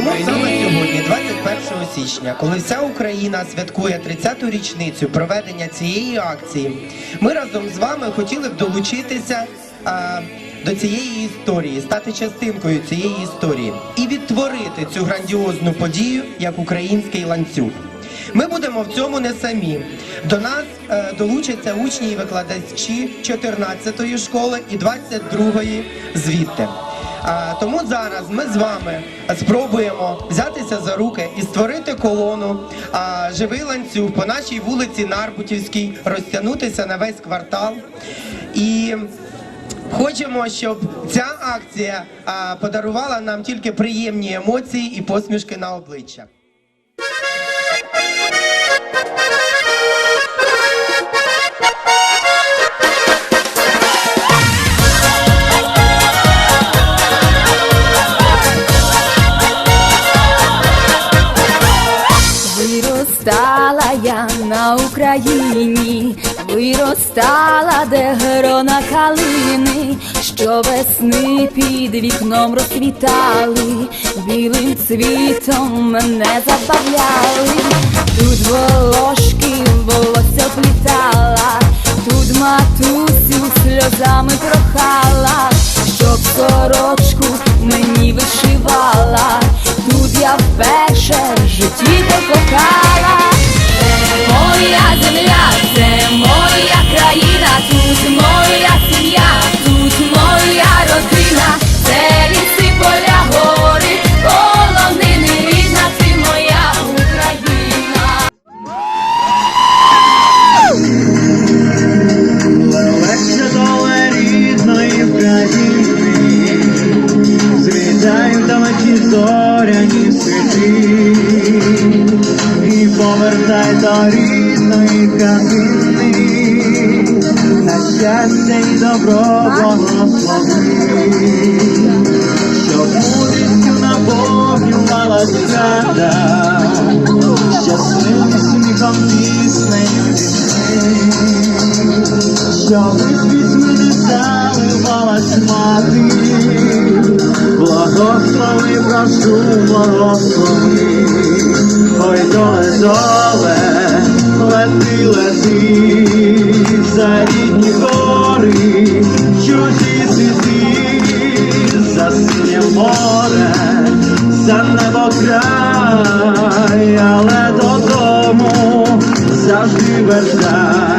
Тому саме сьогодні, 21 січня, коли вся Україна святкує 30-ту річницю проведення цієї акції, ми разом з вами хотіли б долучитися а, до цієї історії, стати частинкою цієї історії і відтворити цю грандіозну подію як український ланцюг. Ми будемо в цьому не самі. До нас е, долучаться учні і викладачі 14-ї школи і 22-ї звідти. Тому зараз ми з вами спробуємо взятися за руки і створити колону, живий ланцюг по нашій вулиці Нарбутівській, розтягнутися на весь квартал. І хочемо, щоб ця акція подарувала нам тільки приємні емоції і посмішки на обличчя. Україні, виростала, де грона калини, що весни під вікном розквітали, білим цвітом мене забавляли, тут волошки зоряні і повертай до рідної хатини, на щастя і добро благослови, щоб мудрістю наповнювала свята, щасливим сміхом піснею вісни. Щоб від мене заливалась мати, благослови, прошу, благослови, ой, доле, доле, лети, лети, за рідні гори, чужі світи, за синє море, за небо край, але додому завжди вертай.